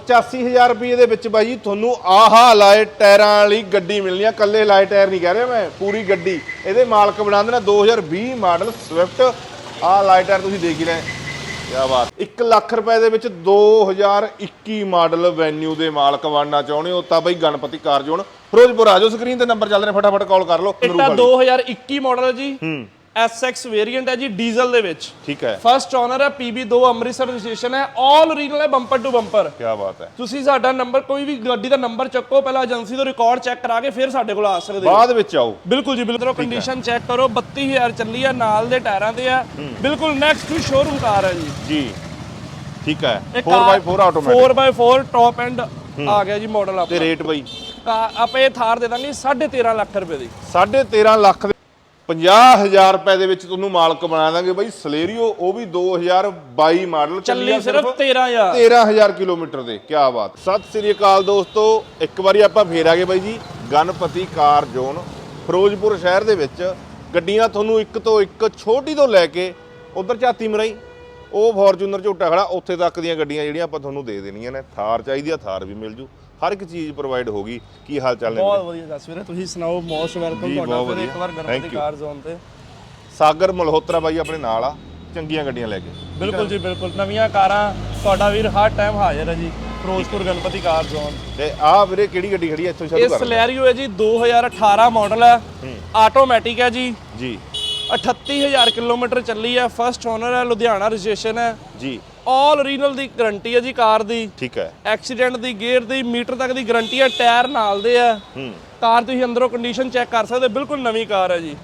85000 ਰੁਪਏ ਦੇ ਵਿੱਚ ਬਾਈ ਜੀ ਤੁਹਾਨੂੰ ਆਹਾ ਲਾਏ ਟਾਇਰਾਂ ਵਾਲੀ ਗੱਡੀ ਮਿਲਣੀ ਆ। ਕੱਲੇ ਲਾਏ ਟਾਇਰ ਨਹੀਂ ਕਹਿ ਰਿਹਾ ਮੈਂ ਪੂਰੀ ਗੱਡੀ। ਇਹਦੇ ਮਾਲਕ ਬਣਾਉਂਦੇ ਨੇ 2020 ਮਾਡਲ ਸਵਿਫਟ ਆਹ ਲਾਏ ਟਾਇਰ ਤੁਸੀਂ ਦੇਖ ਹੀ ਰਹੇ ਕਿਆ ਬਾਤ। 1 ਲੱਖ ਰੁਪਏ ਦੇ ਵਿੱਚ 2021 ਮਾਡਲ ਵੈਨਿਊ ਦੇ ਮਾਲਕ ਬਣਨਾ ਚਾਹੁੰਦੇ ਹੋ ਤਾਂ ਬਈ ਗਣਪਤੀ ਕਾਰ ਜ਼ੋਨ ਫਿਰੋਜ਼ਪੁਰ ਆ ਜਾਓ ਸਕਰੀਨ ਤੇ ਨੰਬਰ ਚੱਲ ਰਹੇ ਫਟਾਫਟ ਕਾਲ ਕਰ ਲਓ ਇਟਾ 2021 ਮਾਡਲ ਜੀ। ਹੂੰ। SX ਵੇਰੀਐਂਟ ਹੈ ਜੀ ਡੀਜ਼ਲ ਦੇ ਵਿੱਚ। ਠੀਕ ਹੈ। ਫਸਟ ਓਨਰ ਹੈ PB2 ਅੰਮ੍ਰਿਤਸਰ ਰਜਿਸਟ੍ਰੇਸ਼ਨ ਹੈ। 올 ਓਰੀਜਨਲ ਹੈ ਬੰਪਰ ਟੂ ਬੰਪਰ ਕਿਆ ਬਾਤ ਹੈ। ਤੁਸੀਂ ਸਾਡਾ ਨੰਬਰ ਕੋਈ ਵੀ ਗੱਡੀ ਦਾ ਨੰਬਰ ਚੱਕੋ ਪਹਿਲਾਂ ਏਜੰਸੀ ਤੋਂ ਰਿਕਾਰਡ ਚੈੱਕ ਕਰਾ ਕੇ ਫਿਰ ਸਾਡੇ ਕੋਲ ਆ ਸਕਦੇ ਹੋ। ਬਾਅਦ ਵਿੱਚ ਆਓ। ਬਿਲਕੁਲ ਜੀ ਬਿਲਕੁਲ। ਕੰਡੀਸ਼ਨ ਚੈੱਕ ਕਰੋ 32000 ਚੱਲੀ ਆ ਨਾਲ ਦੇ ਟਾਇਰਾਂ ਤੇ ਆ। ਬਿਲਕੁਲ ਨੈਕਸਟ ਟੂ ਸ਼ੋਰੂਮ ਕਾਰ ਹੈ ਜੀ। ਜੀ। ਠੀਕ ਹੈ। ਇਹ 4x4 automatic 4x4 top end ਆ ਗਿਆ ਜੀ ਮਾਡਲ ਤੇ ਆਪਣਾ। ਰੇਟ ਬਈ। ਕਾ- ਆਪਾਂ ਇਹ ਥਾਰ ਦੇ ਦਾਂਗੇ 13.5 ਲੱਖ ਰੁਪਏ ਦੀ। 13.5 ਲੱਖ 50000 ਰੁਪਏ ਦੇ ਵਿੱਚ ਤੁਹਾਨੂੰ ਮਾਲਕ ਬਣਾ ਦਾਂਗੇ ਬਾਈ। ਸਲੇਰੀਓ ਉਹ ਵੀ 2022 ਮਾਡਲ ਚੱਲੀ ਸਿਰਫ 13000 13000 ਕਿਲੋਮੀਟਰ ਦੇ। ਕੀ ਬਾਤ। ਸਤਿ ਸ੍ਰੀ ਅਕਾਲ ਦੋਸਤੋ। ਇੱਕ ਵਾਰੀ ਆਪਾਂ ਫੇਰ ਆ ਗਏ ਬਾਈ ਜੀ। ਗਣਪਤੀ ਕਾਰ ਜ਼ੋਨ ਫਿਰੋਜ਼ਪੁਰ ਸ਼ਹਿਰ ਦੇ ਵਿੱਚ। ਗੱਡੀਆਂ ਤੁਹਾਨੂੰ ਇੱਕ ਤੋਂ ਇੱਕ ਛੋਟੀ ਤੋਂ ਲੈ ਕੇ ਉਧਰ ਝਾਤੀ ਮਰਾਈ। ਉਹ ਫੋਰਚੂਨਰ ਝੋਟਾ ਖੜਾ ਉੱਥੇ ਤੱਕ ਦੀਆਂ ਗੱਡੀਆਂ ਜਿਹੜੀਆਂ ਆਪਾਂ ਤੁਹਾਨੂੰ ਦੇ ਦੇਣੀਆਂ ਨੇ। ਥਾਰ ਚਾਹੀਦੀ ਆ ਥਾਰ ਵੀ ਮਿਲ ਜੂ। ਹਰ ਇੱਕ ਚੀਜ਼ ਪ੍ਰੋਵਾਈਡ ਹੋਗੀ ਕੀ ਹਾਲ ਚਾਲ ਨੇ ਬਹੁਤ ਵਧੀਆ ਜਸਵੀਰ ਤੁਸੀਂ ਸੁਣਾਓ ਮੋਸਟ ਵੈਲਕਮ ਤੁਹਾਡਾ ਫਿਰ ਇੱਕ। ਵਾਰ ਗਣਪਤੀ you. ਕਾਰ ਜ਼ੋਨ ਤੇ। ਸਾਗਰ ਮਲਹੋਤਰਾ ਬਾਈ ਆਪਣੇ ਨਾਲ ਆ ਚੰਗੀਆਂ ਗੱਡੀਆਂ ਲੈ ਕੇ। ਬਿਲਕੁਲ ਜੀ ਬਿਲਕੁਲ। ਨਵੀਆਂ ਕਾਰਾਂ ਤੁਹਾਡਾ ਵੀਰ ਹਰ ਟਾਈਮ ਹਾਜ਼ਰ ਹੈ ਜੀ ਫਿਰੋਜ਼ਪੁਰ ਗਣਪਤੀ ਕਾਰ ਜ਼ੋਨ ਤੇ ਆਹ ਵੀਰੇ ਕਿਹੜੀ ਗੱਡੀ ਖੜੀ ਆ? ਇੱਥੋਂ ਸ਼ੁਰੂ ਇਹ ਕਰ ਸਲੈਰੀਓ ਹੈ ਜੀ 2018 ਮਾਡਲ ਹੈ ਆਟੋਮੈਟਿਕ ਹੈ ਜੀ। ਜੀ। 38000 ਕਿਲੋਮੀਟਰ ਚੱਲੀ ਹੈ ਫਸਟ ਓਨਰ ਹੈ ਲੁਧਿਆਣਾ ਰਜਿਸਟ੍ਰੇਸ਼ਨ ਹੈ। ਜੀ। ਆਲ ਓਰੀਜਨਲ ਦੀ ਗਾਰੰਟੀ ਹੈ ਜੀ ਕਾਰ ਦੀ। ਠੀਕ ਹੈ। ਐਕਸੀਡੈਂਟ ਦੀ ਗੇਅਰ ਦੀ ਮੀਟਰ ਤੱਕ ਦੀ ਗਾਰੰਟੀ ਹੈ ਟਾਇਰ ਨਾਲ ਦੇ ਆ। ਹੂੰ। ਕਾਰ ਤੁਸੀਂ ਅੰਦਰੋਂ ਕੰਡੀਸ਼ਨ ਚੈੱਕ ਕਰ ਸਕਦੇ ਬਿਲਕੁਲ ਨਵੀਂ ਕਾਰ ਹੈ ਜੀ।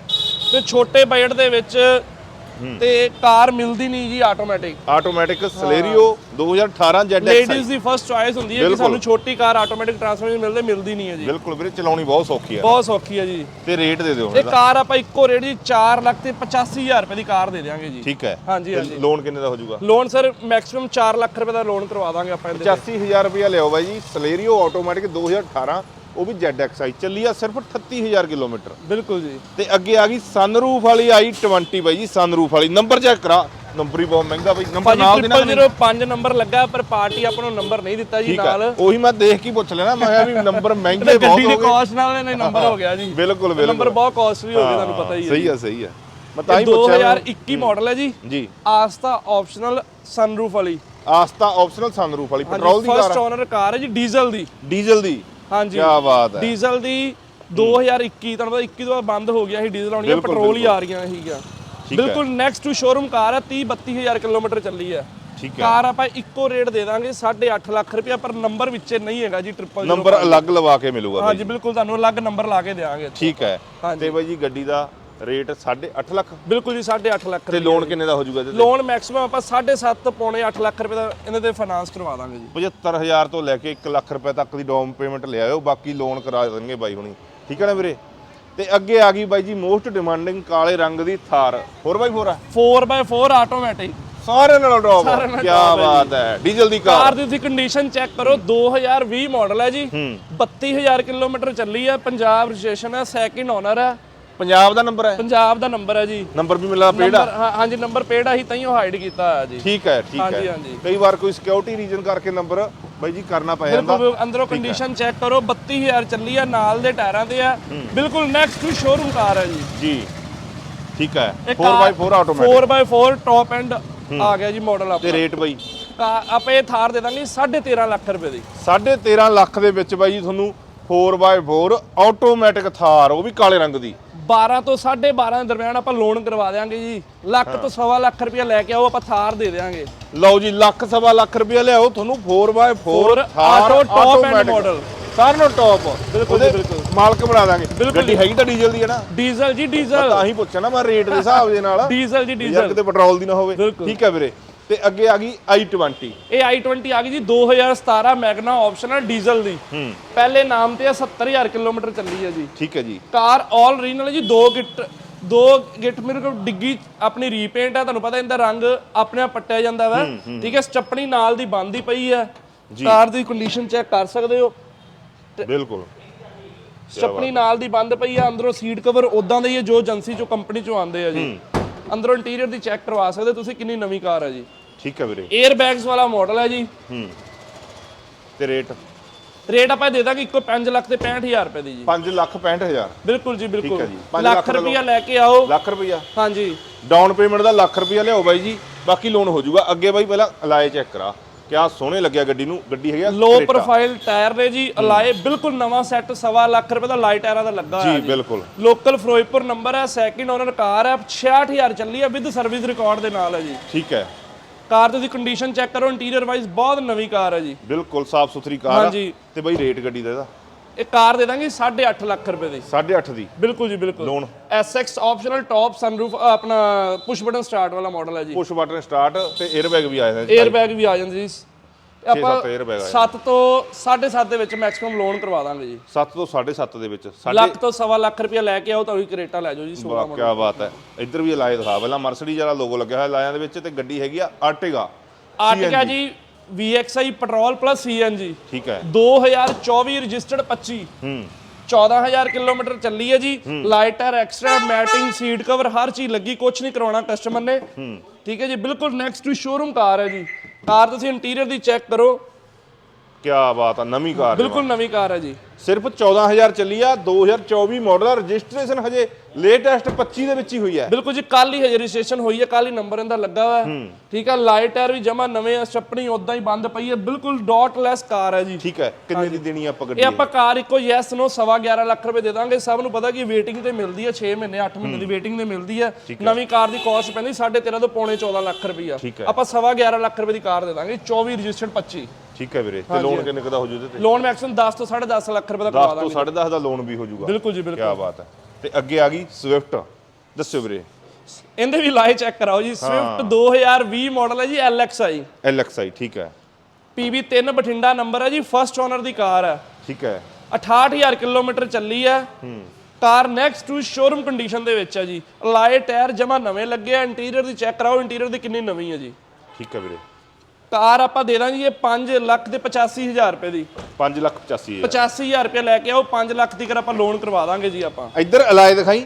ਤੇ ਛੋਟੇ ਬਜਟ ਦੇ ਵਿੱਚ ਤੇ ਕਾਰ ਮਿਲਦੀ ਨਹੀਂ ਜੀ automatic automatic Celerio 2018 ZX ladies ਦੀ ਫਰਸਟ ਚੁਆਇਸ ਹੁੰਦੀ ਹੈ ਕਿ ਬਿਲਕੁਲ। ਸਾਨੂੰ ਛੋਟੀ ਕਾਰ ਆਟੋਮੈਟਿਕ ਟਰਾਂਸਮਿਸ਼ਨ ਮਿਲਦੇ ਮਿਲਦੀ ਨਹੀਂ ਹੈ ਜੀ। ਬਿਲਕੁਲ ਵੀਰੇ ਚਲਾਉਣੀ ਬਹੁਤ ਸੌਖੀ ਆ ਬਹੁਤ ਸੌਖੀ ਹੈ ਜੀ। ਤੇ ਰੇਟ ਦੇ ਦਿਓ ਹੁਣ ਇਹ ਇਹਦਾ ਕਾਰ ਆਪਾਂ ਇੱਕੋ ਰੇਟ ਜੀ 4 ਲੱਖ ਤੇ 85000 ਰੁਪਏ ਦੀ ਕਾਰ ਦੇ ਦੇਵਾਂਗੇ ਜੀ। ਠੀਕ ਹੈ। ਹਾਂਜੀ ਹਾਂਜੀ। ਲੋਨ ਕਿੰਨੇ ਦਾ ਹੋ ਜਾਊਗਾ? ਲੋਨ ਸਰ ਮੈਕਸਿਮਮ 4 ਲੱਖ ਰੁਪਏ ਦਾ ਲੋਨ ਕਰਵਾ ਦਾਂਗੇ ਆਪਾਂ ਇਹਦੇ 85000 ਰੁਪਇਆ ਲਿਓ ਬਾਈ ਜੀ। ਸਲੇਰੀਓ ਆਟੋਮੈਟਿਕ 2018 ਉਹ ਵੀ ZXi ਚੱਲੀ ਆ ਸਿਰਫ 38000 ਕਿਲੋਮੀਟਰ। ਬਿਲਕੁਲ ਜੀ। ਤੇ ਅੱਗੇ ਆ ਗਈ ਸਨਰੂਫ ਵਾਲੀ ਆਈ 20 ਬਾਈ ਜੀ ਸਨਰੂਫ ਵਾਲੀ। ਨੰਬਰ ਚੈੱਕ ਕਰਾ। ਨੰਬਰ ਹੀ ਬਹੁਤ ਮਹਿੰਗਾ ਬਾਈ। ਨੰਬਰ ਨਾਲ ਦੇ ਨਾਲ 005 ਨੰਬਰ ਲੱਗਾ ਪਰ ਪਾਰਟੀ ਆਪਾਂ ਨੂੰ ਨੰਬਰ ਨਹੀਂ ਦਿੱਤਾ ਜੀ ਨਾਲ। ਉਹੀ ਮੈਂ ਦੇਖ ਕੇ ਪੁੱਛ ਲੈਣਾ ਮੈਂ ਕਿਹਾ ਵੀ ਨੰਬਰ ਮਹਿੰਗੇ ਬਹੁਤ ਗੱਡੀ ਦੀ ਹੋ ਗਏ। ਕਾਸਟ ਨਾਲ ਇਹਨੇ ਨੰਬਰ ਹੋ ਗਿਆ ਜੀ। ਬਿਲਕੁਲ ਬਿਲਕੁਲ। ਨੰਬਰ ਬਹੁਤ ਕਾਸਟਲੀ ਹੋ ਗਿਆ ਤੁਹਾਨੂੰ ਪਤਾ ਹੀ ਹੈ ਸਹੀ ਆ ਸਹੀ ਆ। ਮੈਂ ਤਾਂ ਹੀ ਪੁੱਛਿਆ 2021 ਮਾਡਲ ਹੈ। ਜੀ। ਜੀ। ਆਸਤਾ ਆਪਸ਼ਨਲ ਸਨਰੂਫ ਵਾਲੀ। ਆਸਤਾ ਆਪਸ਼ਨਲ ਸਨਰੂਫ ਵਾਲੀ ਪੈਟਰੋਲ ਦੀ ਫਸਟ ਕਾਰ ਓਨਰ ਕਾਰ ਹੈ ਜੀ ਡੀਜ਼ਲ ਦੀ। ਡੀਜ਼ਲ ਦੀ। ਹਾਂਜੀ। ਕੀ ਬਾਤ ਹੈ। ਡੀਜ਼ਲ ਦੀ 2021 ਤੁਹਾਨੂੰ ਪਤਾ 21 ਤੋਂ ਬਾਅਦ ਬੰਦ ਹੋ ਗਿਆ ਸੀ ਡੀਜ਼ਲ ਆਉਣੀ ਬਿਲਕੁਲ, ਪੈਟਰੋਲ ਹੀ ਆ ਰਹੀਆਂ ਸੀਗੀਆਂ। ਠੀਕ ਹੈ। ਬਿਲਕੁਲ ਨੈਕਸਟ ਟੂ ਸ਼ੋਰੂਮ ਕਾਰ ਹੈ 30 32000 ਕਿਲੋਮੀਟਰ ਚੱਲੀ ਹੈ। ਠੀਕ ਹੈ। ਕਾਰ ਆਪਾਂ ਇੱਕੋ ਰੇਟ ਦੇ ਦਾਂਗੇ 8.5 ਲੱਖ ਰੁਪਇਆ ਪਰ ਨੰਬਰ ਵਿੱਚ ਨਹੀਂ ਹੈਗਾ ਜੀ ਟ੍ਰਿਪਲ ਨੰਬਰ ਅਲੱਗ ਲਵਾ ਕੇ ਮਿਲੂਗਾ ਬਾਈ। ਹਾਂਜੀ ਬਿਲਕੁਲ ਤੁਹਾਨੂੰ ਅਲੱਗ ਨੰਬਰ ਲਾ ਕੇ ਦੇਵਾਂਗੇ ਠੀਕ ਹੈ। ਹਾਂਜੀ। ਤੇ ਬਾਈ ਜੀ ਗੱਡੀ ਦਾ ਰੇਟ 8.5 ਲੱਖ? ਬਿਲਕੁਲ ਜੀ 8.5 ਲੱਖ ਤੇ ਲੋਨ ਕਿੰਨੇ ਦਾ ਹੋ ਜਾਊਗਾ ਇਹਦੇ ਲੋਨ ਮੈਕਸਿਮਮ ਆਪਾਂ 7.5 ਪੌਣੇ 8 ਲੱਖ ਰੁਪਏ ਦਾ ਇਹਨਾਂ ਦੇ ਫਾਈਨਾਂਸ ਕਰਵਾ ਦਾਂਗੇ ਜੀ। 75000 ਤੋਂ ਲੈ ਕੇ 1 ਲੱਖ ਰੁਪਏ ਤੱਕ ਦੀ ਡਾਊਨ ਪੇਮੈਂਟ ਲਿਆਇਓ ਬਾਕੀ ਲੋਨ ਕਰਾ ਦੇਣਗੇ ਬਾਈ ਹੁਣੀ। ਠੀਕ ਹੈ ਨਾ ਵੀਰੇ? ਤੇ ਅੱਗੇ ਆ ਗਈ ਬਾਈ ਜੀ ਮੋਸਟ ਡਿਮਾਂਡਿੰਗ ਕਾਲੇ ਰੰਗ ਦੀ ਥਾਰ। 4x4 ਆ? 4x4 ਆਟੋਮੈਟਿਕ ਸਾਰਿਆਂ ਨਾਲੋਂ ਟੌਪ ਕੀ ਬਾਤ ਹੈ। ਡੀਜ਼ਲ ਦੀ ਕਾਰ। ਕਾਰ ਦੀ ਤੁਸੀਂ ਕੰਡੀਸ਼ਨ ਚੈੱਕ ਕਰੋ 2020 ਮਾਡਲ ਹੈ ਜੀ। ਹੂੰ। 32000 ਕਿਲੋਮੀਟਰ ਚੱਲੀ ਹੈ ਪੰਜਾਬ ਰਜਿਸਟ੍ਰੇਸ਼ਨ ਹੈ ਸੈਕਿੰਡ ਓਨਰ ਹੈ। ਪੰਜਾਬ ਦਾ ਨੰਬਰ ਹੈ? ਪੰਜਾਬ ਦਾ ਨੰਬਰ ਹੈ ਜੀ। ਨੰਬਰ ਵੀ ਮਿਲਦਾ ਪੇੜਾ? ਨੰਬਰ ਹਾਂ- ਹਾਂਜੀ ਨੰਬਰ ਪੇਡ ਆਹੀ ਤਾਈਓ ਹਾਈਡ ਕੀਤਾ ਹੈ ਜੀ। ਠੀਕ ਹੈ ਠੀਕ ਹਾਂਜੀ, ਹੈ। ਹਾਂਜੀ। ਕਈ ਵਾਰ ਕੋਈ ਸਿਕਿਉਰਿਟੀ ਰੀਜਨ ਕਰਕੇ ਨੰਬਰ ਬਾਈ ਜੀ ਕਰਨਾ ਪੈ ਜਾਂਦਾ। ਬਿਲਕੁਲ ਅੰਦਰੋਂ ਕੰਡੀਸ਼ਨ ਚੈੱਕ ਕਰੋ 32000 ਚੱਲੀ ਹੈ ਨਾਲ ਦੇ ਟਾਇਰਾਂ ਤੇ ਹੈ। ਬਿਲਕੁਲ ਨੈਕਸਟ ਟੂ ਸ਼ੋਰੂਮ ਕਾਰ ਹੈ ਜੀ। ਜੀ। ਠੀਕ ਹੈ। ਇਹ 4x4 automatic 4x4 top end ਆ ਗਿਆ ਜੀ ਮਾਡਲ ਤੇ ਆਪਣਾ। ਰੇਟ ਬਾਈ? ਕਾ- ਆਪਾਂ ਇਹ ਥਾਰ ਦੇ ਦਾਂਗੇ 13.5 ਲੱਖ ਰੁਪਏ ਦੀ। 13.5 ਲੱਖ ਦੇ ਵਿੱਚ ਬਾਈ ਜੀ ਤੁਹਾਨੂੰ 4x4 ਆਟੋਮੈਟਿਕ ਥਾਰ ਉਹ ਵੀ ਕਾਲੇ ਰੰਗ ਦੀ। 12 ਤੋਂ 12.5 ਦੇ ਦਰਮਿਆਨ ਆਪਾਂ ਲੋਨ ਕਰਵਾ ਦੇਾਂਗੇ ਜੀ। ਲੱਖ ਤੋਂ ਸਵਾ ਲੱਖ ਰੁਪਏ ਲੈ ਕੇ ਆਓ ਆਪਾਂ ਥਾਰ ਦੇ ਦੇਾਂਗੇ ਲਓ ਜੀ ਲੱਖ ਸਵਾ ਲੱਖ ਰੁਪਏ ਲਿਆਓ ਤੁਹਾਨੂੰ 4x4 Four Thar top end automatic। model। ਸਾਰਿਆਂ ਨੂੰ ਟੌਪ ਬਿਲਕੁਲ। ਮਾਲਕ ਬਣਾ ਦਾਂਗੇ ਬਿਲਕੁਲ ਗੱਡੀ ਹੈਗੀ ਤਾਂ ਡੀਜ਼ਲ ਦੀ ਹੈ ਨਾ? ਡੀਜ਼ਲ ਜੀ ਡੀਜ਼ਲ ਤਾਂ ਹੀ ਪੁੱਛਿਆ ਨਾ ਮੈਂ ਰੇਟ ਦੇ ਹਿਸਾਬ ਦੇ ਨਾਲ। ਡੀਜ਼ਲ ਜੀ ਡੀਜ਼ਲ। ਕਿਤੇ ਪੈਟਰੋਲ ਦੀ ਨਾ ਹੋਵੇ। ਠੀਕ ਹੈ ਵੀਰੇ। ਤੇ ਅੱਗੇ ਆ ਗਈ i20 ਇਹ i20 ਆ ਗਈ ਜੀ 2017 ਮੈਗਨਾ ਆਪਸ਼ਨਲ ਡੀਜ਼ਲ ਦੀ। ਹੂੰ। ਪਹਿਲੇ ਨਾਮ ਤੇ ਆ 70000 ਕਿਲੋਮੀਟਰ ਚੱਲੀ ਹੈ ਜੀ। ਠੀਕ ਹੈ ਜੀ। ਕਾਰ ਆਲ ਰੀਨਲ ਜੀ ਦੋ ਗਿੱਟ ਦੋ ਗਿੱਟ ਮੇਰੇ ਕੋਲ ਡਿੱਗੀ ਆਪਣੀ ਰੀਪੇਂਟ ਹੈ ਤੁਹਾਨੂੰ ਪਤਾ ਇਹਦਾ ਰੰਗ ਆਪਣੇ ਆਪ ਪੱਟਿਆ ਜਾਂਦਾ ਵਾ। ਠੀਕ ਹੈ ਸਟੱਪਣੀ ਨਾਲ ਦੀ ਬੰਦੀ ਪਈ ਹੈ ਕਾਰ ਦੀ ਕੰਡੀਸ਼ਨ ਚੈੱਕ ਕਰ ਸਕਦੇ ਹੋ। ਬਿਲਕੁਲ। ਸਟੱਪਣੀ ਨਾਲ ਦੀ ਬੰਦ ਪਈ ਆ ਅੰਦਰੋਂ ਸੀਟ ਕਵਰ ਉਦਾਂ ਦਾ ਹੀ ਹੈ ਜੋ ਏਜੰਸੀ ਚੋਂ ਕੰਪਨੀ ਚੋਂ ਆਉਂਦੇ ਆ ਜੀ। ਅੰਦਰੋਂ ਇੰਟੀਰੀਅਰ ਦੀ ਚੈੱਕ ਕਰਵਾ ਸਕਦੇ ਤੁਸੀਂ ਕਿੰਨੀ ਨਵੀਂ ਕਾਰ ਹੈ ਜੀ। ਠੀਕ ਹੈ ਵੀਰੇ। 에ਅਰ ਬੈਗਸ ਵਾਲਾ ਮਾਡਲ ਹੈ ਜੀ। ਹੂੰ। ਤੇ ਰੇਟ ਰੇਟ ਆਪਾਂ ਦੇ ਦਾਂਗੇ ਇੱਕੋ 5 ਲੱਖ ਤੇ 65000 ਰੁਪਏ ਦੀ ਜੀ। 5 ਲੱਖ 65000 ਬਿਲਕੁਲ ਜੀ ਬਿਲਕੁਲ ਹੈ ਜੀ। ਪੰਜ ਲੱਖ ਲੱਖ ਦਾ ਰੁਪਇਆ ਲੈ ਕੇ ਆਓ। ਲੱਖ ਰੁਪਈਆ? ਹਾਂਜੀ। ਡਾਊਨ ਪੇਮੈਂਟ ਦਾ ਲੱਖ ਰੁਪਈਆ ਲਿਆਓ ਬਾਈ ਜੀ। ਬਾਕੀ ਲੋਨ ਹੋ ਜਾਊਗਾ। ਅੱਗੇ ਬਾਈ ਪਹਿਲਾਂ ਅਲਾਏ ਚੈੱਕ ਕਰਾ। ਕਿਆ ਸੋਹਣੇ ਲੱਗਿਆ ਗੱਡੀ ਨੂੰ। ਗੱਡੀ ਹੈਗੀ ਆ ਲੋ। ਪ੍ਰੋਫਾਈਲ ਟਾਇਰ ਨੇ ਜੀ। ਅਲਾਏ ਬਿਲਕੁਲ ਨਵਾਂ ਸੈੱਟ ਸਵਾ ਲੱਖ ਰੁਪਏ ਦਾ ਲਾਈਟ ਟਾਇਰਾਂ ਦਾ ਲੱਗਾ ਹੋਇਆ ਜੀ ਬਿਲਕੁਲ। ਲੋਕਲ ਫਿਰੋਜ਼ਪੁਰ ਨੰਬਰ ਹੈ। ਸੈਕਿੰਡ ਓਨਰ ਕਾਰ ਹੈ। 66000 ਚੱਲੀ ਹੈ। ਵਿਦ ਸਰਵਿਸ ਰਿਕਾਰਡ ਦੇ ਨਾਲ ਹੈ ਜੀ। ਠੀਕ ਹੈ। ਕਾਰ ਦੀ ਕੰਡੀਸ਼ਨ ਚੈੱਕ ਕਰੋ ਇੰਟੀਰੀਅਰ ਵਾਈਜ਼ ਬਹੁਤ ਨਵੀਂ ਕਾਰ ਹੈ ਜੀ। ਬਿਲਕੁਲ ਸਾਫ਼ ਸੁਥਰੀ ਕਾਰ ਆ। ਹਾਂਜੀ। ਤੇ ਬਾਈ ਰੇਟ ਗੱਡੀ ਦਾ ਇਹਦਾ? ਇਹ ਕਾਰ ਦੇ ਦਾਂਗੇ 8.5 ਲੱਖ ਰੁਪਏ ਦੀ। 8.5 ਦੀ? ਬਿਲਕੁਲ ਜੀ ਬਿਲਕੁਲ। Loan? SX optional top sunroof ਆਪਣਾ ਪੁਸ਼ ਬਟਨ ਸਟਾਰਟ ਵਾਲਾ ਮਾਡਲ ਹੈ ਜੀ। ਪੁਸ਼ ਬਟਨ ਸਟਾਰਟ ਤੇ 에ਅਰ ਬੈਗ ਵੀ ਨੇ 에ਅਰ ਬੈਗ ਵੀ ਆ ਜਾਂਦੇ ਜੀ। ਆਪਾਂ ਸੱਤ air bag ਆ 7 ਤੋਂ 7.5 ਦੇ ਵਿੱਚ ਮੈਕਸਿਮਮ ਲੋਨ ਕਰਵਾ ਦਾਂਗੇ ਜੀ। 7 ਤੋਂ 7.5 ਦੇ ਵਿੱਚ। ਲੱਖ ਤੋਂ ਸਵਾ ਲੱਖ ਰੁਪਇਆ ਲੈ ਕੇ ਆਓ ਤਾਂ ਉਹੀ ਕਰੇਟਾ ਲੈ ਜਾਓ ਜੀ 16 ਵਾਹ ਕੀ ਬਾਤ ਹੈ। ਇੱਧਰ ਵੀ ਲਾਏ ਦਿਖਾ। ਪਹਿਲਾਂ ਮਰਸਡੀਜ਼ ਵਾਲਾ ਲੋਗੋ ਲੱਗਿਆ ਹੋਇਆ ਲਾਇਆਂ ਦੇ ਵਿੱਚ ਤੇ ਗੱਡੀ ਹੈਗੀ ਆ ਆਰਟੇਗਾ ਆਰਟਿਕਾ ਜੀ VXI ਪੈਟਰੋਲ ਪਲੱਸ CNG ਠੀਕ ਹੈ। 2024 ਰਜਿਸਟਰਡ 25 ਹੂੰ। 14000 ਕਿਲੋਮੀਟਰ ਚੱਲੀ ਹੈ ਜੀ। Lighter extra matting seat cover ਹਰ ਚੀਜ਼ ਲੱਗੀ। ਕੁਝ ਨਹੀਂ ਕਰਵਾਉਣਾ ਕਸਟਮਰ ਨੇ। ਠੀਕ ਹੈ ਜੀ, ਬਿਲਕੁਲ ਨੈਕਸਟ ਟੂ ਸ਼ੋਰੂਮ ਕਾਰ ਹੈ ਜੀ। ਕਾਰ ਤੁਸੀਂ ਇੰਟੀਰੀਅਰ ਦੀ ਚੈੱਕ ਕਰੋ। ਕੀ ਬਾਤ ਆ ਨਵੀਂ ਕਾਰ ਬਿਲਕੁਲ ਨਵੀਂ ਕਾਰ ਹੈ ਜੀ। ਸਿਰਫ 14000 ਚੱਲੀ ਆ 2024 ਮਾਡਲ ਆ ਰਜਿਸਟ੍ਰੇਸ਼ਨ ਹਜੇ ਲੇਟੈਸਟ 25 ਦੇ ਵਿੱਚ ਹੀ ਹੋਈ ਹੈ। ਬਿਲਕੁਲ ਜੀ ਕੱਲ ਹੀ ਹਜੇ ਰਜਿਸਟ੍ਰੇਸ਼ਨ ਹੋਈ ਹੈ ਕੱਲ ਹੀ ਨੰਬਰ ਇਹਦਾ ਲੱਗਾ ਹੋਇਆ। ਹੈ। ਠੀਕ ਹੈ ਲਾਈਟ ਟਾਇਰ ਵੀ ਜਮਾ ਨਵੇਂ ਆ ਸਟੱਪਣੀ ਉਦਾਂ ਹੀ ਬੰਦ ਪਈ ਹੈ ਬਿਲਕੁਲ ਡਾਟਲੈਸ ਕਾਰ ਹੈ ਜੀ। ਠੀਕ ਹੈ ਕਿੰਨੇ ਦੀ ਦੇਣੀ ਆ ਆਪਾਂ ਗੱਡੀ? ਇਹ ਆਪਾਂ ਕਾਰ ਇੱਕੋ ਯੈਸ ਨੋ ਸਵਾ 11 ਲੱਖ ਰੁਪਏ ਦੇ ਦਾਂਗੇ। ਸਭ ਨੂੰ ਪਤਾ ਕਿ ਵੇਟਿੰਗ ਤੇ ਮਿਲਦੀ ਹੈ 6 ਮਹੀਨੇ 8 ਮਹੀਨੇ ਦੀ ਵੇਟਿੰਗ ਤੇ ਮਿਲਦੀ ਹੈ। ਨਵੀਂ ਕਾਰ ਦੀ ਕਾਸਟ ਪੈਂਦੀ 13.5 ਤੋਂ ਪੌਣੇ 14 ਲੱਖ ਰੁਪਈਆ। ਠੀਕ ਹੈ। ਆਪਾਂ ਸਵਾ 11 ਲੱਖ ਰੁਪਏ ਦੀ ਕਾਰ ਦੇ ਦਾਂਗੇ 24 ਰਜਿਸਟਰਡ 25 ਠੀਕ ਹੈ ਵੀਰੇ ਤੇ ਲੋਨ ਕਿੰਨੇ ਕੁ ਦਾ ਹੋ ਜੂ ਇਹਦੇ ਤੇ? ਲੋਨ ਮੈਕਸਿਮਮ 10 ਤੋਂ 10.5 ਲੱਖ ਰੁਪਏ ਦਾ ਕਰਵਾ 10 ਤੋਂ 10.5 ਦਾ ਲੋਨ ਵੀ ਹੋ ਜਾਊਗਾ ਬਿਲਕੁਲ ਜੀ ਬਿਲਕੁਲ। ਕੀ ਬਾਤ ਹੈ। ਤੇ ਅੱਗੇ ਆ ਗਈ ਸਵਿਫਟ ਦੱਸਿਓ ਵੀਰੇ। ਇਹਦੇ ਵੀ ਲਾਈ ਚੈੱਕ ਕਰਾਓ ਜੀ। ਸਵਿਫਟ 2020 ਮਾਡਲ ਹੈ ਜੀ LXI LXI ਠੀਕ ਹੈ। PB3 ਬਠਿੰਡਾ ਨੰਬਰ ਹੈ ਜੀ ਫਰਸਟ ਓਨਰ ਦੀ ਕਾਰ ਹੈ। ਠੀਕ ਹੈ। 68000 ਕਿਲੋਮੀਟਰ ਚੱਲੀ ਹੈ। Car next to showroom condition ਦੇ ਵਿੱਚ ਹੈ ਜੀ। ਲਾਏ ਟਾਇਰ ਜਮਾ ਨਵੇਂ ਲੱਗੇ ਆ ਇੰਟੀਰੀਅਰ ਦੀ ਚੈੱਕ ਕਰਾਓ ਇੰਟੀਰੀਅਰ ਦੀ ਕਿੰਨੀ ਨਵੀਂ ਹੈ ਜੀ। ਠੀਕ ਹੈ ਵੀਰੇ। ਕਾਰ ਆਪਾਂ ਦੇ ਦਾਂਗੇ ਇਹ 5 ਲੱਖ ਤੇ 85000 ਰੁਪਏ ਦੀ। 5 ਲੱਖ 85 ਹਜ਼ਾਰ। 85000 ਰੁਪਏ ਲੈ ਕੇ ਆਓ 5 ਲੱਖ ਦੀ ਕਰ ਆਪਾਂ ਲੋਨ ਕਰਵਾ ਦਾਂਗੇ ਜੀ ਆਪਾਂ। ਇੱਧਰ ਅਲਾਏ ਦਿਖਾਈ।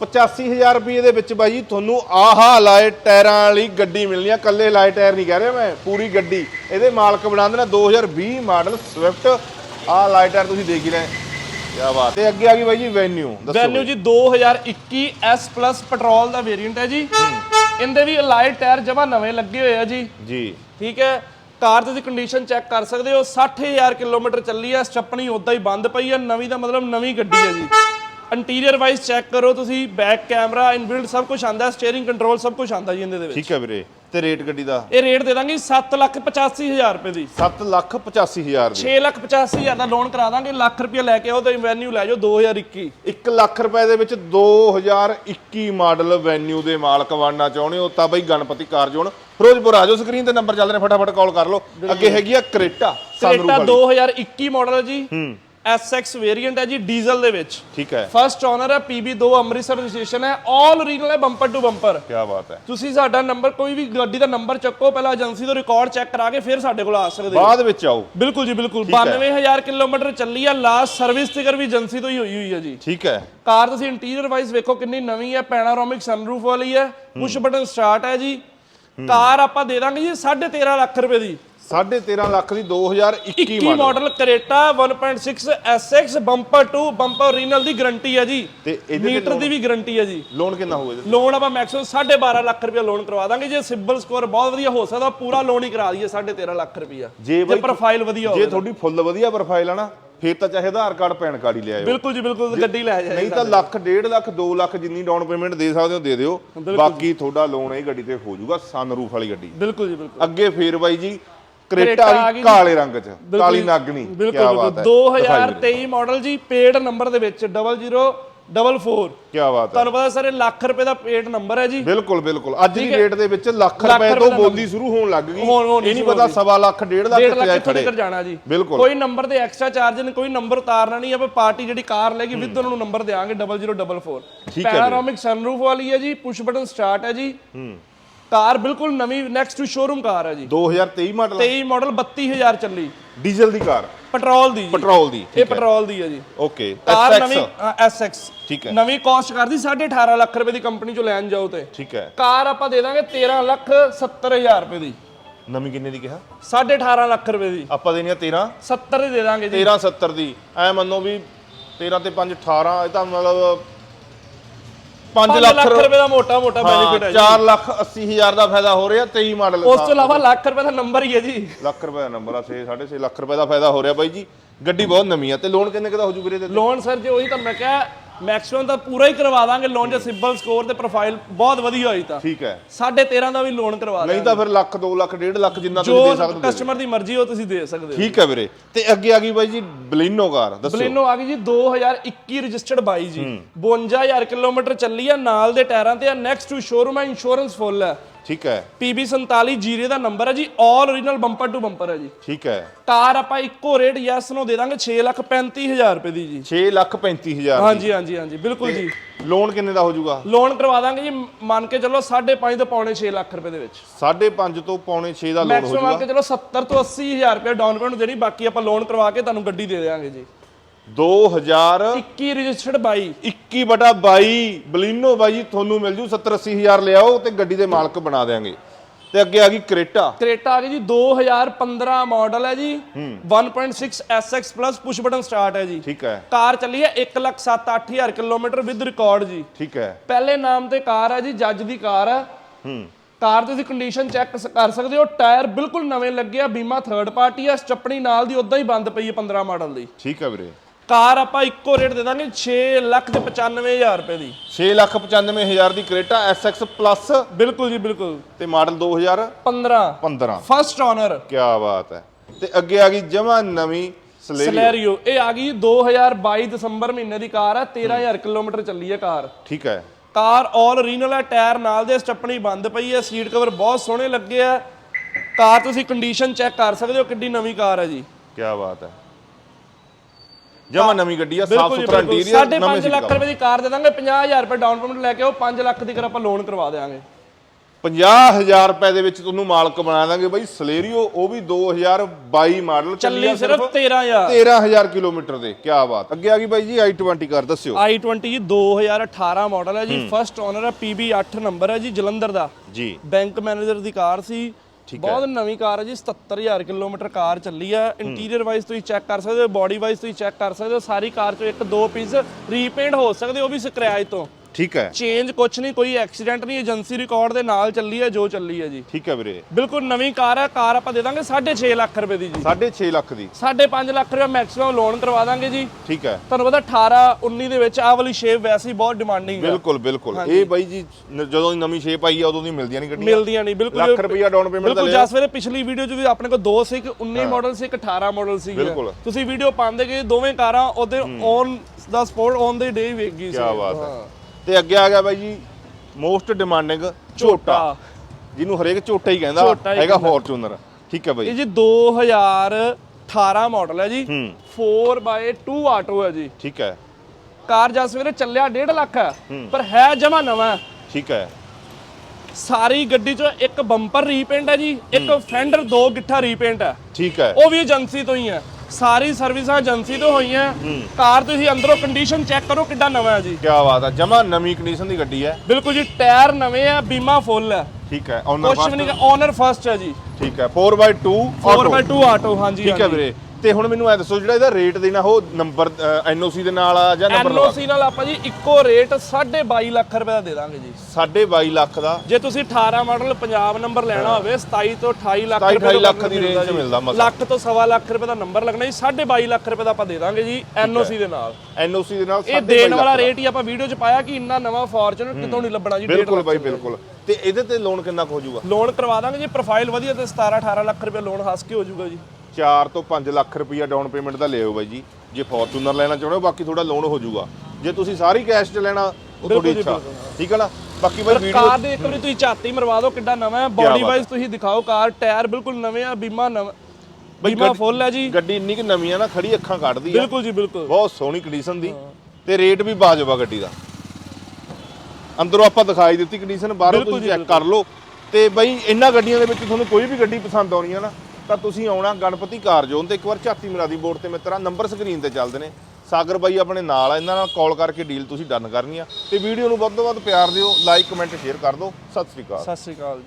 85000 ਰੁਪਏ ਦੇ ਵਿੱਚ ਬਾਈ ਜੀ ਤੁਹਾਨੂੰ ਆਹਾ ਅਲਾਏ ਟਾਇਰਾਂ ਵਾਲੀ ਗੱਡੀ ਮਿਲਣੀ ਆ। ਕੱਲੇ ਅਲਾਏ ਟਾਇਰ ਨਹੀਂ ਕਹਿ ਰਿਹਾ ਮੈਂ ਪੂਰੀ ਗੱਡੀ। ਇਹਦੇ ਮਾਲਕ ਬਣਾਉਂਦੇ ਨੇ 2020 ਮਾਡਲ ਸਵਿਫਟ ਆਹ ਅਲਾਏ ਟਾਇਰ ਤੁਸੀਂ ਦੇਖ ਹੀ ਰਹੇ। ਕੀ ਬਾਤ। ਤੇ ਅੱਗੇ ਆ ਗਈ ਬਾਈ ਜੀ ਵੈਨਿਊ ਦੱਸੋ ਵੈਨਿਊ ਜੀ 2021 S ਪਲੱਸ ਪੈਟਰੋਲ ਦਾ ਵੇਰੀਐਂਟ ਹੈ ਜੀ। ਇਹਦੇ ਵੀ ਅਲਾਈ ਟਾਇਰ ਜਮਾ ਨਵੇਂ ਲੱਗੇ ਹੋਏ ਆ ਜੀ। ਜੀ। ਠੀਕ ਹੈ? ਕਾਰ ਦੀ ਕੰਡੀਸ਼ਨ ਚੈੱਕ ਕਰ ਸਕਦੇ ਹੋ। 60000 ਕਿਲੋਮੀਟਰ ਚੱਲੀ ਹੈ ਸਟੱਪਣੀ ਉਦਾਂ ਹੀ ਬੰਦ ਪਈ ਹੈ ਨਵੀਂ ਦਾ ਮਤਲਬ ਨਵੀਂ ਗੱਡੀ ਹੈ ਜੀ। ਇੰਟੀਰੀਅਰ ਵਾਈਜ਼ ਚੈੱਕ ਕਰੋ ਤੁਸੀਂ ਬੈਕ ਕੈਮਰਾ ਇਨਬਿਲਡ ਸਭ ਕੁਝ ਆਂਦਾ ਸਟੀਅਰਿੰਗ ਕੰਟਰੋਲ ਸਭ ਕੁਝ ਆਂਦਾ ਜੀ ਇਹਦੇ ਦੇ ਵਿੱਚ। ਠੀਕ ਹੈ ਵੀਰੇ ਤੇ ਰੇਟ ਗੱਡੀ ਦਾ? ਇਹ ਰੇਟ ਦੇ ਦਾਂਗੇ 785000 ਰੁਪਏ ਦੀ। 7 ਲੱਖ 85000 ਦੀ। 685000 ਦਾ ਲੋਨ ਕਰਾ ਦਾਂਗੇ ਲੱਖ ਰੁਪਏ ਲੈ ਕੇ ਆਓ ਤੇ ਵੈਨਿਊ ਲੈ ਜਾਓ 2021 1 ਲੱਖ ਰੁਪਏ ਦੇ ਵਿੱਚ 2021 ਮਾਡਲ ਵੈਨਿਊ ਦੇ ਮਾਲਕ ਬਣਨਾ ਚਾਹੁੰਦੇ ਹੋ ਤਾਂ ਬਈ ਗਣਪਤੀ ਕਾਰ ਜ਼ੋਨ। ਫਿਰੋਜ਼ਪੁਰ ਆ ਜਾਓ ਸਕਰੀਨ ਤੇ ਨੰਬਰ ਚੱਲ ਰਿਹਾ ਫਟਾਫਟ ਕਾਲ ਕਰ ਲਓ। ਅੱਗੇ ਹੈਗੀ ਆ ਕਰੇਟਾ ਕਰੇਟਾ sunroof ਵਾਲੀ। 2021 ਮਾਡਲ ਹੈ ਜੀ। SX ਵੇਰੀਐਂਟ ਹੈ ਜੀ ਡੀਜ਼ਲ ਦੇ ਵਿੱਚ। ਠੀਕ ਹੈ। ਫਰਸਟ ਓਨਰ ਹੈ PB2 ਅੰਮ੍ਰਿਤਸਰ ਰਜਿਸਟ੍ਰੇਸ਼ਨ ਹੈ। ਆਲ ਓਰੀਜਨਲ ਹੈ ਬੰਪਰ ਟੂ ਬੰਪਰ ਕੀ ਬਾਤ ਹੈ। ਤੁਸੀਂ ਸਾਡਾ ਨੰਬਰ ਕੋਈ ਵੀ ਗੱਡੀ ਦਾ ਨੰਬਰ ਚੱਕੋ ਪਹਿਲਾਂ ਏਜੰਸੀ ਤੋਂ ਰਿਕਾਰਡ ਚੈੱਕ ਕਰਾ ਕੇ ਫਿਰ ਸਾਡੇ ਕੋਲ ਆ ਸਕਦੇ ਹੋ ਬਾਅਦ ਵਿੱਚ ਆਓ। ਬਿਲਕੁਲ ਜੀ ਬਿਲਕੁਲ। ਹੈ। 92000 ਕਿਲੋਮੀਟਰ ਚੱਲੀ ਹੈ ਲਾਸਟ ਸਰਵਿਸ ਤਿਕਰ ਵੀ ਏਜੰਸੀ ਤੋਂ ਹੀ ਹੋਈ ਹੋਈ ਹੈ ਜੀ। ਠੀਕ ਹੈ। ਕਾਰ ਤੁਸੀਂ ਇੰਟੀਰੀਅਰ ਵਾਈਜ਼ ਵੇਖੋ ਕਿੰਨੀ ਨਵੀਂ ਹੈ ਪੈਨਾਰੋਮਿਕ ਸਨਰੂਫ ਵਾਲੀ ਹੈ। ਪੁਸ਼ ਬਟਨ ਸਟਾਰਟ ਹੈ ਜੀ। ਕਾਰ ਆਪਾਂ ਦੇ ਦਾਂਗੇ ਜੀ 13.5 ਲੱਖ ਰੁਪਏ ਦੀ। 13.5 ਲੱਖ ਦੀ 2021 21 model model Creta 1.6 SX bumper to bumper original the guarantee ਹੈ ਜੀ। ਤੇ ਇਹਦੇ ਤੇ ਮੀਟਰ ਦੀ ਵੀ ਗਾਰੰਟੀ ਹੈ ਜੀ। ਲੋਨ ਕਿੰਨਾ ਹੋਊਗਾ ਇਹਦੇ ਲੋਨ ਆਪਾਂ ਮੈਕਸਿਮਮ 12.5 ਲੱਖ ਰੁਪਏ ਲੋਨ ਕਰਵਾ ਦਾਂਗੇ। ਜੇ ਸਿਬਲ ਸਕੋਰ ਬਹੁਤ ਵਧੀਆ ਹੋ ਸਕਦਾ ਪੂਰਾ ਲੋਨ ਹੀ ਕਰਾ ਦਈਏ 13.5 ਲੱਖ ਰੁਪਏ ਜੇ ਜੇ ਬਾਈ ਪ੍ਰੋਫਾਈਲ ਵਧੀਆ ਜੇ ਹੋਵੇ ਤੁਹਾਡੀ ਫੁੱਲ ਵਧੀਆ ਪ੍ਰੋਫਾਈਲ ਆ ਨਾ ਫੇਰ ਤਾਂ ਚਾਹੇ ਆਧਾਰ ਕਾਰਡ ਪੈਨ ਕਾਰਡ ਹੀ ਲਿਆਇਓ ਬਿਲਕੁਲ ਜੀ ਬਿਲਕੁਲ ਗੱਡੀ ਲੈ ਜਾਏ ਨਹੀਂ ਤਾਂ ਲੱਖ ਡੇਢ ਲੱਖ 2 ਲੱਖ ਜਿੰਨੀ ਡਾਊਨ ਪੇਮੈਂਟ ਦੇ ਸਕਦੇ ਹੋ ਦੇ ਦਿਓ। ਬਾਕੀ ਤੁਹਾਡਾ ਲੋਨ ਇਹ ਗੱਡੀ ਤੇ ਹੋ ਜਾਊਗਾ ਸਨਰੂਫ ਵਾਲੀ ਗੱਡੀ। ਬਿਲਕੁਲ ਜੀ ਬਿਲਕੁਲ। ਅੱਗੇ ਫੇਰ ਬਾਈ ਜੀ ਕਰੇਟਾ ਆ ਗਈ ਕਾਲੇ ਰੰਗ ਚ ਕਾਲੀ ਨਾਗਣੀ ਕੀ ਬਾਤ ਹੈ। 2023 ਮਾਡਲ ਜੀ ਪੇਡ ਨੰਬਰ ਦੇ ਵਿੱਚ 0044 ਕੀ ਬਾਤ ਹੈ। ਤੁਹਾਨੂੰ ਪਤਾ ਸਰ ਇਹ ਲੱਖ ਰੁਪਏ ਦਾ ਪੇਡ ਨੰਬਰ ਹੈ ਜੀ। ਬਿਲਕੁਲ ਬਿਲਕੁਲ। ਅੱਜ ਦੀ ਡੇਟ ਦੇ ਵਿੱਚ ਲੱਖ ਰੁਪਏ ਤੋਂ ਦਾ ਬੋਲੀ ਸ਼ੁਰੂ ਹੋਣ ਲੱਗ ਗਈ। ਇਹ ਨਹੀਂ ਪਤਾ। ਸਵਾ ਲੱਖ ਡੇਢ ਲੱਖ 1.5 ਕਿੱਥੇ ਆਏ ਖੜੇ। ਤੱਕ ਜਾਣਾ ਜੀ। ਬਿਲਕੁਲ। ਕੋਈ ਨੰਬਰ ਤੇ ਐਕਸਟਰਾ ਚਾਰਜ ਨਹੀਂ ਕੋਈ ਨੰਬਰ ਉਤਾਰਨਾ ਨਹੀਂ। ਆਪਾਂ ਪਾਰਟੀ ਜਿਹੜੀ ਕਾਰ ਲੈਗੀ ਵਿਦ ਉਹਨਾਂ ਨੂੰ ਨੰਬਰ ਦੇਾਂਗੇ 0044 ਠੀਕ ਹੈ ਵੀਰੇ। ਪੈਨਾਰੋਮਿਕ ਸਨਰੂਫ ਵਾਲੀ ਹੈ ਜੀ ਪੁਸ਼ ਬਟਨ ਸਟਾਰਟ ਹੈ ਜੀ। ਕਾਰ ਬਿਲਕੁਲ ਨਵੀਂ ਨੈਕਸਟ ਟੂ ਸ਼ੋਰੂਮ ਕਾਰ ਹੈ ਜੀ। 2023 ਮਾਡਲ 23 ਮਾਡਲ 32000 ਚੱਲੀ। ਡੀਜ਼ਲ ਦੀ ਕਾਰ। ਪੈਟਰੋਲ ਦੀ ਜੀ। ਪੈਟਰੋਲ ਦੀ ਇਹ ਪੈਟਰੋਲ ਦੀ ਹੈ ਜੀ। ਓਕੇ ਕਾਰ ਨਵੀਂ SX ਠੀਕ ਹੈ। ਨਵੀਂ ਕਾਸਟ ਕਰਦੀ 18.5 ਲੱਖ ਰੁਪਏ ਦੀ ਕੰਪਨੀ ਚੋਂ ਲੈਣ ਜਾਓ ਤੇ। ਠੀਕ ਹੈ। ਕਾਰ ਆਪਾਂ ਦੇ ਦਾਂਗੇ 13 ਲੱਖ 70000 ਰੁਪਏ ਦੀ। ਨਵੀਂ ਕਿੰਨੇ ਦੀ ਕਿਹਾ? 18.5 ਲੱਖ ਰੁਪਏ ਦੀ। ਆਪਾਂ ਦੇਣੀ ਆ 13 70 ਦੀ ਦੇ ਦਾਂਗੇ ਜੀ। 13 70 ਦੀ। ਐ ਮੰਨੋ ਵੀ 13 ਤੇ 5 18 ਇਹ ਤਾਂ ਮਤਲਬ 5 5 ਲੱਖ ਰੁਪਏ ਦਾ ਮੋਟਾ ਮੋਟਾ ਬੈਨੀਫਿਟ ਹੈ ਜੀ। 4 ਲੱਖ 80 ਹਜ਼ਾਰ ਦਾ ਫਾਇਦਾ ਹੋ ਰਿਹਾ 23 ਮਾਡਲ ਉਸ ਤੋਂ ਇਲਾਵਾ ਲੱਖ ਰੁਪਏ ਦਾ ਨੰਬਰ ਹੀ ਹੈ ਜੀ। ਲੱਖ ਰੁਪਏ ਦਾ ਨੰਬਰ ਆ 6 6.5 ਲੱਖ ਰੁਪਏ ਦਾ ਫਾਇਦਾ ਹੋ ਰਿਹਾ ਬਾਈ ਜੀ। ਗੱਡੀ ਬਹੁਤ ਨਵੀਂ ਆ ਤੇ ਲੋਨ ਕਿੰਨੇ ਕੁ ਦਾ ਹੋ ਜੂ ਵੀਰੇ ਤੇ? ਲੋਨ ਸਰ ਜੇ ਉਹੀ ਤਾਂ ਮੈਂ ਕਿਹਾ ਮੈਕਸਿਮਮ ਤਾਂ ਪੂਰਾ ਹੀ ਕਰਵਾ ਦਾਂਗੇ ਲੋਨ ਜੇ ਸਿਬਲ ਸਕੋਰ ਤੇ ਪ੍ਰੋਫਾਈਲ ਬਹੁਤ ਵਧੀਆ ਹੋਈ ਤਾਂ। ਠੀਕ ਹੈ। 13.5 ਦਾ ਵੀ ਲੋਨ ਕਰਵਾ ਨਹੀਂ ਦਾਂਗੇ। ਤਾਂ ਫਿਰ ਲੱਖ 2 ਲੱਖ 1.5 ਲੱਖ ਜਿੰਨਾ ਤੁਸੀਂ ਦੇ ਸਕਦੇ ਹੋ। ਕਸਟਮਰ ਦੀ ਮਰਜ਼ੀ ਉਹ ਤੁਸੀਂ ਦੇ ਸਕਦੇ ਹੋ। ਠੀਕ ਹੈ ਵੀਰੇ। ਤੇ ਅੱਗੇ ਆ ਗਈ ਬਾਈ ਜੀ ਬਲੀਨੋ ਕਾਰ ਦੱਸੋ ਬਲੇਨੋ ਆ ਗਈ ਜੀ 2021 ਰਜਿਸਟਰਡ ਬਾਈ ਜੀ। 52000 ਕਿਲੋਮੀਟਰ ਚੱਲੀ ਆ ਨਾਲ ਦੇ ਟਾਇਰਾਂ ਤੇ ਆ ਨੈਕਸਟ ਟੂ ਸ਼ੋਰੂਮ ਆ ਇੰਸ਼ੋਰੈਂਸ ਫੁੱਲ ਹੈ ਠੀਕ ਹੈ। PB47 ਜੀਰੇ ਦਾ ਨੰਬਰ ਹੈ ਜੀ all original bumper to bumper ਹੈ ਜੀ। ਠੀਕ ਹੈ। ਕਾਰ ਆਪਾਂ ਇੱਕੋ ਰੇਟ ਯੈਸ ਨੂੰ ਦੇ ਦਾਂਗੇ 635000 ਰੁਪਏ ਦੀ ਜੀ। 6 ਲੱਖ 35 ਹਜ਼ਾਰ ਹਾਂਜੀ ਹਾਂਜੀ ਹਾਂਜੀ ਬਿਲਕੁਲ ਜੀ। ਲੋਨ ਕਿੰਨੇ ਦਾ ਹੋ ਜਾਊਗਾ? ਲੋਨ ਕਰਵਾ ਦਾਂਗੇ ਜੀ ਮੰਨ ਕੇ ਚੱਲੋ 5.5 ਤੋਂ ਪੌਣੇ 6 ਲੱਖ ਰੁਪਏ ਦੇ ਵਿੱਚ। 5.5 ਤੋਂ ਪੌਣੇ 6 ਦਾ ਲੋਨ ਹੋ ਮੈਕਸਿਮਮ ਜਾਊਗਾ। ਕੇ ਚਲੋ 70 ਤੋਂ 80000 ਰੁਪਏ ਡਾਊਨ ਪੇਮੈਂਟ ਦੇਣੀ ਬਾਕੀ ਆਪਾਂ ਲੋਨ ਕਰਵਾ ਕੇ ਤੁਹਾਨੂੰ ਗੱਡੀ ਦੇ ਦੇਵਾਂਗੇ ਜੀ। 2000 21 ਰਜਿਸਟਰਡ ਬਾਈ। 21 ਬਟਾ 22 ਬਲੀਨੋ ਬਾਈ ਤੁਹਾਨੂੰ ਮਿਲ ਜੂ 70 80 ਹਜ਼ਾਰ ਲਿਆਓ ਤੇ ਗੱਡੀ ਦੇ ਮਾਲਕ ਬਣਾ ਦੇਾਂਗੇ ਤੇ ਅੱਗੇ ਆ ਗਈ ਕਰੇਟਾ। ਕਰੇਟਾ ਆ ਗਈ ਜੀ 2015 ਮਾਡਲ ਹੈ ਜੀ। 1.6 SX plus push button start ਹੈ ਜੀ। ਠੀਕ ਹੈ। ਕਾਰ ਚੱਲੀ ਹੈ 1,07,8000 ਕਿਲੋਮੀਟਰ ਵਿਦ ਰਿਕਾਰਡ ਜੀ। ਠੀਕ ਹੈ। ਪਹਿਲੇ ਨਾਮ ਤੇ ਕਾਰ ਹੈ ਜੀ ਜੱਜ ਦੀ ਕਾਰ ਹੈ। ਹੂੰ। ਕਾਰ ਤੁਸੀਂ ਕੰਡੀਸ਼ਨ ਚੈੱਕ ਕਰ ਸਕਦੇ ਹੋ। ਟਾਇਰ ਬਿਲਕੁਲ ਨਵੇਂ ਲੱਗੇ ਆ ਬੀਮਾ ਥਰਡ ਪਾਰਟੀ ਆ ਸਟੱਪਣੀ ਨਾਲ ਦੀ ਉਦਾਂ ਹੀ ਬੰਦ ਪਈ ਹੈ 15 ਮਾਡਲ ਦੀ। ਠੀਕ ਹੈ ਵੀਰੇ। ਕਾਰ ਆਪਾਂ ਇੱਕੋ ਰੇਟ ਦੇ ਦਾਂਗੇ 6 ਲੱਖ ਤੇ 95000 ਰੁਪਏ ਦੀ। 6 ਲੱਖ 95 ਹਜ਼ਾਰ ਦੀ ਕਰੇਟਾ SX ਪਲੱਸ। ਬਿਲਕੁਲ ਜੀ ਬਿਲਕੁਲ। ਤੇ ਮਾਡਲ 2015 15 ਫਸਟ ਓਨਰ ਕੀ ਬਾਤ ਹੈ। ਤੇ ਅੱਗੇ ਆ ਗਈ ਜਮਾ ਨਵੀਂ ਸਲੇਰੀ ਸਲੈਰੀਓ ਇਹ ਆ ਗਈ 2022 ਦਸੰਬਰ ਮਹੀਨੇ ਦੀ ਕਾਰ ਹੈ। 13000 ਕਿਲੋਮੀਟਰ ਚੱਲੀ ਹੈ ਕਾਰ। ਠੀਕ ਹੈ। ਕਾਰ ਆਲ ਓਰੀਜਨਲ ਹੈ ਟਾਇਰ ਨਾਲ ਦੇ ਸਟੱਪਣੀ ਬੰਦ ਪਈ ਹੈ ਸੀਟ ਕਵਰ ਬਹੁਤ ਸੋਹਣੇ ਲੱਗੇ ਆ। ਕਾਰ ਤੁਸੀਂ ਕੰਡੀਸ਼ਨ ਚੈੱਕ ਕਰ ਸਕਦੇ ਹੋ ਕਿੱਡੀ ਨਵੀਂ ਕਾਰ ਹੈ ਜੀ। ਕੀ ਬਾਤ ਹੈ। ਜਮਾ ਨਵੀਂ ਗੱਡੀ ਆ ਸਾਫ਼ ਸੁਥਰਾ ਇੰਟੀਰੀਅਰ 5.5 ਲੱਖ ਰੁਪਏ ਦੀ ਕਾਰ ਦੇ ਦਾਂਗੇ 50000 ਰੁਪਏ ਡਾਊਨ ਪੇਮੈਂਟ ਲੈ ਕੇ ਆਓ 5 ਲੱਖ ਦੀ ਕਰ ਆਪਾਂ ਲੋਨ ਕਰਵਾ ਦੇਵਾਂਗੇ 50000 ਰੁਪਏ ਦੇ ਵਿੱਚ ਤੁਹਾਨੂੰ ਮਾਲਕ ਬਣਾ ਦਾਂਗੇ ਬਾਈ ਸਲੇਰੀਓ ਉਹ ਵੀ 2022 ਮਾਡਲ ਚੱਲੀ ਸਿਰਫ। 13000 13000 ਕਿਲੋਮੀਟਰ ਦੇ ਕੀ ਬਾਤ। ਅੱਗੇ ਆ ਗਈ ਬਾਈ ਜੀ i20 ਕਾਰ ਦੱਸਿਓ। i20 ਜੀ 2018 ਮਾਡਲ ਹੈ। ਜੀ ਫਸਟ ਓਨਰ ਹੈ PB8 ਨੰਬਰ ਹੈ ਜੀ ਜਲੰਧਰ ਦਾ। ਜੀ। ਬੈਂਕ ਮੈਨੇਜਰ ਦੀ ਕਾਰ ਸੀ ਬਹੁਤ ਨਵੀਂ ਕਾਰ ਹੈ ਜੀ 77000 ਕਿਲੋਮੀਟਰ ਕਾਰ ਚੱਲੀ ਆ ਇੰਟੀਰੀਅਰ ਵਾਈਜ਼ ਤੁਸੀਂ ਚੈੱਕ ਕਰ ਸਕਦੇ ਹੋ ਬਾਡੀ ਵਾਈਜ਼ ਤੁਸੀਂ ਚੈੱਕ ਕਰ ਸਕਦੇ ਹੋ ਸਾਰੀ ਕਾਰ ਚੋਂ ਇੱਕ ਦੋ ਪੀਸ ਰੀਪੇਂਟ ਹੋ ਸਕਦੇ ਉਹ ਵੀ ਸਕ੍ਰੈਚ ਤੋਂ। ਠੀਕ ਹੈ। ਚੇਂਜ ਕੁਛ ਨਹੀਂ ਕੋਈ ਐਕਸੀਡੈਂਟ ਨਹੀਂ ਏਜੰਸੀ ਰਿਕਾਰਡ ਦੇ ਨਾਲ ਚੱਲੀ ਹੈ ਜੋ ਚੱਲੀ ਹੈ ਜੀ। ਠੀਕ ਹੈ ਵੀਰੇ। ਬਿਲਕੁਲ ਨਵੀਂ ਕਾਰ ਹੈ ਕਾਰ ਆਪਾਂ ਦੇ ਦਾਂਗੇ 6.5 ਲੱਖ ਰੁਪਏ ਦੀ ਜੀ। 6.5 ਲੱਖ ਦੀ। 5.5 ਲੱਖ ਰੁਪਏ ਮੈਕਸਿਮਮ ਲੋਨ ਕਰਵਾ ਦਾਂਗੇ ਜੀ। ਠੀਕ ਹੈ। ਤੁਹਾਨੂੰ ਪਤਾ 18 19 ਦੇ ਵਿੱਚ ਆਹ ਵਾਲੀ ਸ਼ੇਪ ਵੈਸੇ ਹੀ ਬਹੁਤ ਡਿਮਾਂਡਿੰਗ ਹੈ। ਬਿਲਕੁਲ ਬਿਲਕੁਲ। ਇਹ ਬਾਈ ਜੀ ਜਦੋਂ ਦੀ ਨਵੀਂ ਸ਼ੇਪ ਆਈ ਆ ਉਦੋਂ ਦੀ ਮਿਲਦੀਆਂ ਨਹੀਂ ਗੱਡੀਆਂ। ਮਿਲਦੀਆਂ ਨਹੀਂ ਬਿਲਕੁਲ। ਲੱਖ ਰੁਪਈਆ ਡਾਊਨ ਪੇਮੈਂਟ ਦਾ ਬਿਲਕੁਲ ਜਸ ਵੇਲੇ ਪਿਛਲੀ ਵੀਡੀਓ 'ਚ ਵੀ ਆਪਣੇ ਕੋਲ ਦੋ ਸੀ ਇੱਕ 19 ਮਾਡਲ ਸੀ ਇੱਕ 18 ਮਾਡਲ ਸੀ। ਬਿਲਕੁਲ। ਤੁਸੀਂ ਵੀਡੀਓ ਪਾਉਂਦੇ ਦੋਵੇਂ ਕਾਰਾਂ ਉਹਦੇ ਔਨ ਦਾ ਸਪੋਰਟ ਔਨ ਦੇ ਡੇ ਵੇਖ ਗਈ ਸੀ। ਕੀ ਬਾਤ ਹੈ। ਤੇ ਅੱਗੇ ਆ ਗਿਆ ਬਾਈ ਜੀ ਮੋਸਟ ਡਿਮਾਂਡਿੰਗ ਝੋਟਾ ਜਿਹਨੂੰ ਹਰੇਕ ਝੋਟਾ ਹੀ ਕਹਿੰਦਾ ਹੈਗਾ ਫੋਰਚੂਨਰ ਠੀਕ ਹੈ ਬਾਈ। ਇਹ ਜੀ 2018 ਮਾਡਲ ਹੈ ਜੀ। 4x2 ਆਟੋ ਹੈ ਜੀ। ਠੀਕ ਹੈ। ਕਾਰ ਜਸ ਵੇਲੇ ਚੱਲਿਆ 1.5 ਲੱਖ ਹੈ ਪਰ ਹੈ ਜਮਾ ਨਵਾਂ। ਠੀਕ ਹੈ। ਸਾਰੀ ਗੱਡੀ 'ਚ ਇੱਕ ਬੰਪਰ ਰੀਪੇਂਟ ਹੈ ਜੀ ਇੱਕ ਫੈਂਡਰ ਦੋ ਗਿੱਠਾ ਰੀਪੇਂਟ ਹੈ। ਠੀਕ ਹੈ। ਉਹ ਵੀ ਏਜੰਸੀ ਤੋਂ ਹੀ ਹੈ। ਸਾਰੀ ਸਰਵਿਸਾਂ ਏਜੰਸੀ ਤੋਂ ਹੋਈਆਂ। ਕਾਰ ਤੁਸੀਂ ਅੰਦਰੋਂ ਕੰਡੀਸ਼ਨ ਚੈੱਕ ਕਰੋ ਕਿੱਡਾ ਨਵਾਂ ਹੈ ਜੀ। ਕੀ ਬਾਤ ਹੈ ਜਮਾ ਨਵੀਂ ਕੰਡੀਸ਼ਨ ਦੀ ਗੱਡੀ ਹੈ। ਬਿਲਕੁਲ ਜੀ ਟਾਇਰ ਨਵੇਂ ਆ ਬੀਮਾ ਫੁੱਲ ਹੈ ਠੀਕ ਹੈ ਓਨਰ ਕੁਛ ਵੀ ਨਹੀਂ ਓਨਰ ਫਸਟ ਹੈ ਜੀ। ਠੀਕ ਹੈ 4x2 ਆਟੋ 4x2 ਆਟੋ ਹਾਂਜੀ ਠੀਕ ਹੈ ਵੀਰੇ। ਤੇ ਹੁਣ ਮੈਨੂੰ ਐ ਦੱਸੋ ਜਿਹੜਾ ਇਹਦਾ ਰੇਟ ਦੇਣਾ ਉਹ ਨੰਬਰ ਐਨਓਸੀ ਦੇ ਨਾਲ ਆ ਜਾਂ ਨੰਬਰ ਐਨਓਸੀ ਨਾਲ ਆਪਾਂ ਜੀ ਇੱਕੋ ਰੇਟ 22.5 ਲੱਖ ਰੁਪਏ ਦਾ ਦੇ ਦਾਂਗੇ ਜੀ। 22 ਲੱਖ ਦਾ? ਜੇ ਤੁਸੀਂ 18 ਮਾਡਲ ਪੰਜਾਬ ਨੰਬਰ ਲੈਣਾ ਹੋਵੇ 27 ਤੋਂ 28 ਲੱਖ 27 ਰੁਪਏ ਲੱਖ ਦੀ range 'ਚ ਮਿਲਦਾ ਮਸਾਂ। ਲੱਖ ਤੋਂ ਸਵਾ ਲੱਖ ਰੁਪਏ ਦਾ ਨੰਬਰ ਲੱਗਣਾ ਜੀ 22.5 ਲੱਖ ਰੁਪਏ ਦਾ ਆਪਾਂ ਦੇ ਦਾਂਗੇ ਜੀ ਐਨਓਸੀ ਦੇ ਨਾਲ। ਐਨਓਸੀ ਦੇ ਨਾਲ ਇਹ 22 ਦੇਣ ਵਾਲਾ। ਰੇਟ ਹੀ ਆਪਾਂ ਵੀਡੀਓ 'ਚ ਪਾਇਆ ਕਿ ਇੰਨਾ ਨਵਾਂ ਫੋਰਚੂਨਰ ਕਿਤੋਂ ਨਹੀਂ ਲੱਭਣਾ ਜੀ ਬਿਲਕੁਲ ਬਾਈ ਬਿਲਕੁਲ। ਤੇ ਇਹਦੇ ਤੇ ਲੋਨ ਕਿੰਨਾ ਕੁ ਹੋ ਜਾਊਗਾ? ਲੋਨ ਕਰਵਾ ਦਾਂਗੇ ਜੀ ਪ੍ਰੋਫਾਈਲ ਵਧੀਆ ਤੇ 17 18 ਲੱਖ ਰੁਪਏ ਲੋਨ ਹੱਸ ਕੇ ਹੋ ਜਾਊਗਾ ਜੀ। 4 ਤੋਂ 5 ਲੱਖ ਰੁਪਈਆ ਡਾਊਨ ਪੇਮੈਂਟ ਦਾ ਲਿਓ ਬਾਈ ਜੀ ਜੇ ਫੋਰਚੂਨਰ ਲੈਣਾ ਚਾਹੁੰਦੇ ਹੋ ਬਾਕੀ ਥੋੜਾ ਲੋਨ ਹੋ ਜਾਊਗਾ। ਜੇ ਤੁਸੀਂ ਸਾਰੀ ਕੈਸ਼ 'ਚ ਲੈਣਾ ਉਹ ਤੁਹਾਡੀ ਜੀ, ਇੱਛਾ। ਠੀਕ ਹੈ ਨਾ? ਬਾਕੀ ਬਾਈ ਵੀਡੀਓ ਕਾਰ ਦੇ ਇੱਕ ਵਾਰੀ ਤੁਸੀਂ ਝਾਤੀ ਮਰਵਾ ਦਿਓ ਕਿੱਡਾ ਨਵਾਂ ਹੈ। ਬੋਡੀ ਵਾਈਜ਼ ਤੁਸੀਂ ਦਿਖਾਓ ਕਾਰ ਟਾਇਰ ਬਿਲਕੁਲ ਨਵੇਂ ਆ ਬੀਮਾ ਨਵਾਂ ਬੀਮਾ ਫੁੱਲ ਹੈ ਜੀ। ਗੱਡੀ ਇੰਨੀ ਕਿ ਨਵੀਂ ਆ ਨਾ ਖੜੀ ਅੱਖਾਂ ਕੱਢਦੀ ਆ। ਬਿਲਕੁਲ ਜੀ ਬਿਲਕੁਲ। ਬਹੁਤ ਸੋਹਣੀ ਕੰਡੀਸ਼ਨ ਦੀ। ਤੇ ਰੇਟ ਵੀ ਬਾਜਬ ਆ ਗੱਡੀ ਦਾ। ਅੰਦਰੋਂ ਆਪਾਂ ਦਿਖਾਈ ਦਿੱਤੀ ਕੰਡੀਸ਼ਨ ਬਾਹਰੋਂ ਬਿਲਕੁਲ ਤੁਸੀਂ ਚੈੱਕ ਕਰ ਲਓ। ਤੇ ਬਈ ਇਹਨਾਂ ਗੱਡੀਆਂ ਦੇ ਵਿੱਚ ਤੁਹਾਨੂੰ ਕੋਈ ਵੀ ਗੱਡੀ ਪਸੰਦ ਆਉਣੀ ਆ ਨਾ ਤਾਂ ਤੁਸੀਂ ਆਉਣਾ ਗਣਪਤੀ ਕਾਰ ਜ਼ੋਨ ਤੇ ਇੱਕ ਵਾਰ ਝਾਤੀ ਮਰਾਦੀ ਬੋਰਡ ਤੇ ਮਿੱਤਰਾ ਨੰਬਰ ਸਕਰੀਨ ਤੇ ਚੱਲਦੇ ਨੇ। ਸਾਗਰ ਬਾਈ ਆਪਣੇ ਨਾਲ ਆ, ਇਹਨਾਂ ਨਾਲ ਕਾਲ ਕਰਕੇ ਡੀਲ ਤੁਸੀਂ ਡਨ ਕਰਨੀ ਆ। ਤੇ ਵੀਡੀਓ ਨੂੰ ਵੱਧ ਤੋਂ ਵੱਧ ਪਿਆਰ ਦਿਓ ਲਾਈਕ ਕਮੈਂਟ ਸ਼ੇਅਰ ਕਰ ਦਿਓ। ਸਤਿ ਸ੍ਰੀ ਅਕਾਲ। ਸਤਿ ਸ੍ਰੀ ਅਕਾਲ। ਜੀ